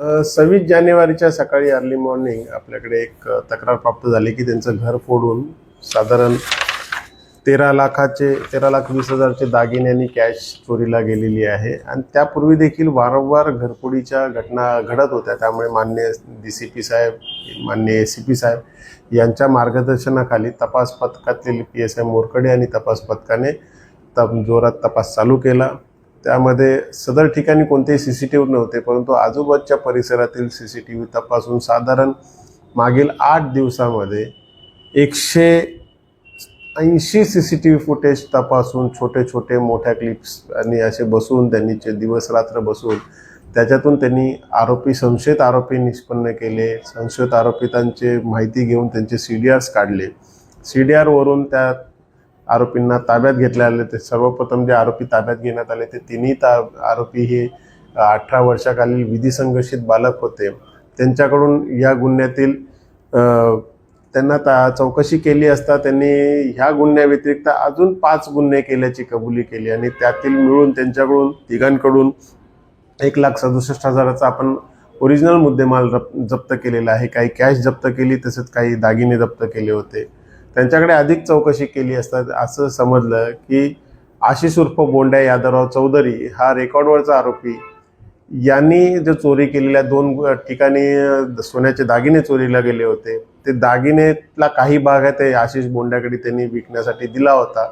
सव्वीस जानेवारीच्या सकाळी अर्ली मॉर्निंग आपल्याकडे एक तक्रार प्राप्त झाली की त्यांचं घर फोडून साधारण तेरा लाखाचे तेरा लाख वीस हजारचे दागिने आणि कॅश चोरीला गेलेली आहे. आणि त्यापूर्वी देखील वारंवार घरफोडीच्या घटना घडत होत्या. त्यामुळे मान्य डी सी पी साहेब मान्य ए सी पी साहेब यांच्या मार्गदर्शनाखाली तपास पथकातील पी एस आय मोरकडे आणि तपास पथकाने तप जोरात तपास चालू केला. त्यामध्ये सदर ठिकाणी कोणतेही सी सी टी व्ही नव्हते परंतु आजूबाजूच्या परिसरातील सी सी टी व्ही तपासून साधारण मागील आठ दिवसामध्ये एकशे ऐंशी C C T V footage तपासून छोटे छोटे मोठ्या क्लिप्स आणि असे बसून त्यांनी दिवस रात्र बसून त्याच्यातून त्यांनी आरोपी संशयित आरोपी निष्पन्न केले संशयित आरोपितांचे माहिती घेऊन त्यांचे सी डी आर्स काढले. सी डी आरवरून त्या आरोपींना ताब्यात घेतले आले ते सर्वप्रथम जे आरोपी ताब्यात घेण्यात आले ते तिन्ही ता आरोपी हे अठरा वर्षाखालील विधिसंघर्षित बालक होते. त्यांच्याकडून या गुन्ह्यातील त्यांना ता चौकशी केली असता त्यांनी ह्या गुन्ह्याव्यतिरिक्त अजून पाच गुन्हे केल्याची कबुली केली आणि त्यातील मिळून त्यांच्याकडून तिघांकडून एक लाख सदुसष्ट हजाराचा आपण ओरिजिनल मुद्देमाल जप जप्त केलेला आहे. काही कॅश जप्त केली तसेच काही दागिने जप्त केले होते. त्यांच्याकडे अधिक चौकशी केली असता असं समजलं की आशिष उर्फ बोंड्या यादवराव चौधरी हा रेकॉर्डवरचा आरोपी. यांनी जो चोरी केलेल्या दोन ठिकाणी सोन्याचे दागिने चोरीला गेले होते. ते दागिनेतला काही भाग आहे ते आशिष बोंड्याकडे त्यांनी विकण्यासाठी दिला होता.